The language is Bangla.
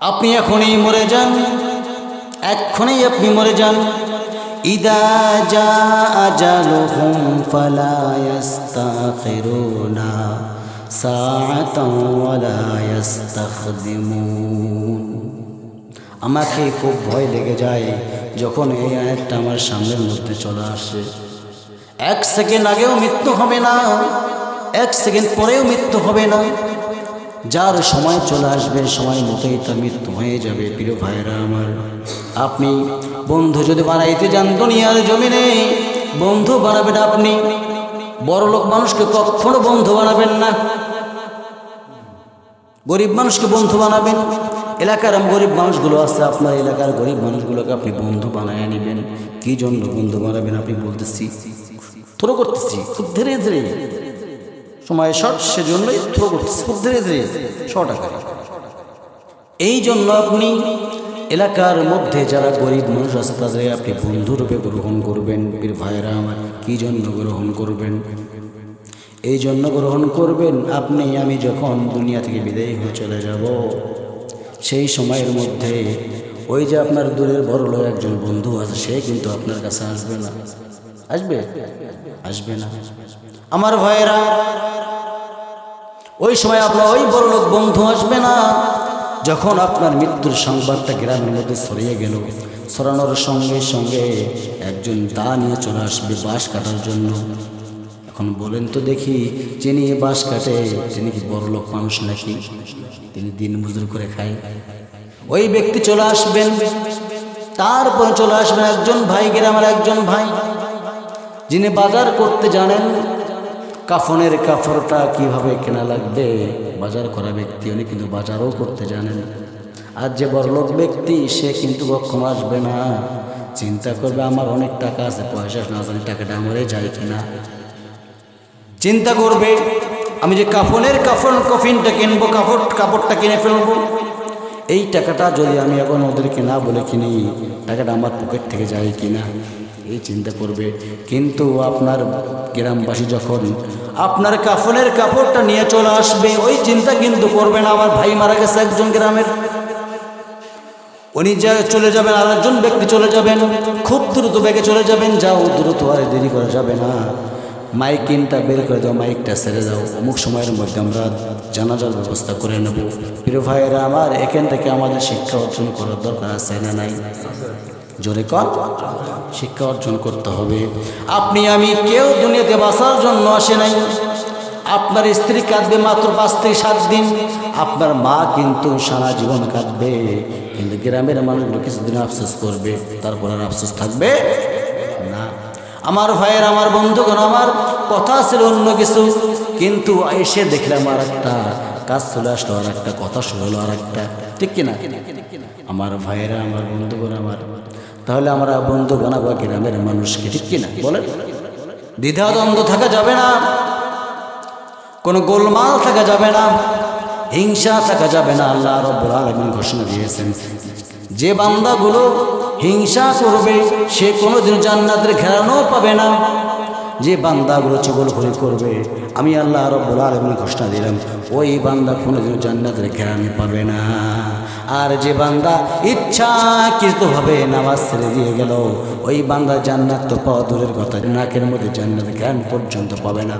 আপনি এখনই মরে যান। এক্ষণই আপনি মরে যান। ইদা যা আমাকে খুব ভয় লেগে যায় যখন এই আয়াতটা আমার সামনের মধ্যে চলে আসে। এক সেকেন্ড আগেও মৃত্যু হবে না, এক সেকেন্ড পরেও মৃত্যু হবে না। যার সময় চলে আসবে, সময় মতোই তার মৃত্যু হয়ে যাবে, প্রিয় ভাইরা আমার। আপনি বন্ধু যদি বানাইতে যান দুনিয়ার জমিনে, বন্ধু বানাবেন আপনি। বড়লোক মানুষকে কখনো বন্ধু বানাবেন না। গরিব মানুষকে বন্ধু বানাবেন। এলাকার গরিব মানুষগুলো আছে, আপনার এলাকার গরিব মানুষগুলোকে আপনি বন্ধু বানায় নেবেন। কি জন্য বন্ধু বানাবেন আপনি বলতেছি? থ্রো করতেছি, খুব ধীরে ধীরে। সময় শর্ট, সেজন্যই থ্রো খুব ধীরে ধীরে, শর্ট আকারে। এই জন্য আপনি এলাকার মধ্যে যারা গরিব মানুষ আছে, তাদের আপনি বন্ধুরূপে গ্রহণ করবেন। বীর ভাইরা আমার, কি জন্য গ্রহণ করবেন? এই জন্য গ্রহণ করবেন, আপনি, আমি যখন দুনিয়া থেকে বিদায়ী হয়ে চলে যাব, সেই সময়ের মধ্যে ওই যে আপনার দূরের বড় লোক, একজন বন্ধু আছে, সে কিন্তু আপনার কাছে আসবে না। আসবে? আসবে না। আমার ভাইয়েরা, ওই সময় আপনার ওই বড় লোক বন্ধু আসবে না। যখন আপনার মৃত্যুর সংবাদটা গ্রামের মধ্যে ছড়িয়ে গেল, ছড়ানোর সঙ্গে সঙ্গে একজন দা নিয়ে চলে আসবে বাঁশ কাটার জন্য। এখন বলেন তো দেখি, যিনি বাঁশ কাটে, তিনি কি বড় লোক মানুষ নাকি? তিনি দিন মজুর করে খায়। ওই ব্যক্তি চলে আসবেন। তারপরে চলে আসবেন একজন ভাই, গ্রামের একজন ভাই, যিনি বাজার করতে জানেন। কাফনের কাপড়টা কীভাবে কেনা লাগবে? বাজার করা ব্যক্তি, উনি কিন্তু বাজারও করতে জানেন। আর যে বড়লোক ব্যক্তি, সে কিন্তু কখনো আসবে না। চিন্তা করবে, আমার অনেক টাকা আছে, পয়সা না জানি টাকাটা আমারে যায় কিনা? চিন্তা করবে, আমি যে কাফনের কাফন কফিনটা কিনবো, কাপড়, কাপড়টা কিনে ফেলব, এই টাকাটা যদি আমি এখন ওদেরকে না বলে কিনি, টাকাটা আমার পকেট থেকে যায় কিনা? এই চিন্তা করবে। কিন্তু আপনার গ্রামবাসী যখন আপনার কাফনের কাপড়টা নিয়ে চলে আসবে, ওই চিন্তা কিন্তু করবে না। আমার ভাই মারা গেছে একজন গ্রামের। উনি যা চলে যাবেন আর একজন ব্যক্তি চলে যাবেন। খুব দ্রুত বেগে চলে যাবেন। যাও, দ্রুত আর দেরি করা যাবে না। মাইকিনটা বের করে দাও, মাইকটা ছেড়ে দাও। অমুক সময়ের মধ্যে আমরা জানাজার ব্যবস্থা করে নেব। প্রিয় ভাইয়েরা, আমার এখান থেকে আমাদের শিক্ষা অর্জন করার দরকার আছে না নাই? জোরে কর। শিক্ষা অর্জন করতে হবে। আপনি, আমি কেউ দুনিয়াতে বাঁচার জন্য আসে নাই। আপনার স্ত্রী কাঁদবে মাত্র পাঁচ থেকে সাত দিন। আপনার মা কিন্তু সারা জীবন কাঁদবে। কিন্তু গ্রামের মানুষগুলো কিছুদিন আফসোস করবে। তারপর আফসোস থাকবে না। আমার ভাইয়ের, আমার বন্ধুগণ, আমার কথা ছিল অন্য কিছু। কিন্তু এসে দেখলাম আর একটা, কাজ চলে আসলো, আর একটা কথা শুনলো, আর একটা। ঠিক কিনা? আমার ভাইয়েরা, আমার বন্ধুগণ, আমার তাহলে আমরা বন্ধু বানাবো গ্রামের মানুষকে, ঠিক কিনা বলেন। দ্বিধাদ্বন্দ্ব থাকা যাবে না। কোনো গোলমাল থাকা যাবে না। হিংসা থাকা যাবে না। আল্লাহ রব্বুল আলমিন ঘোষণা দিয়েছেন। যে বান্দাগুলো হিংসা করবে, সে কোনোদিন জান্নাতের ঘেরানো পাবে না। যে বান্দাগুলো করে করবে, আমি আল্লাহ আরও বলার আলমিন ঘোষণা দিলাম, ওই বান্দা কোনোদিন জান্নাতের আমি পাবে না। আর যে বান্দা ইচ্ছা কৃত হবে নামাজ ছেড়ে দিয়ে গেল, ওই বান্দা জান্নাত তো পাওয়া দূরের কথা, নাকের মধ্যে জান্নাত জ্ঞান পর্যন্ত পাবে না।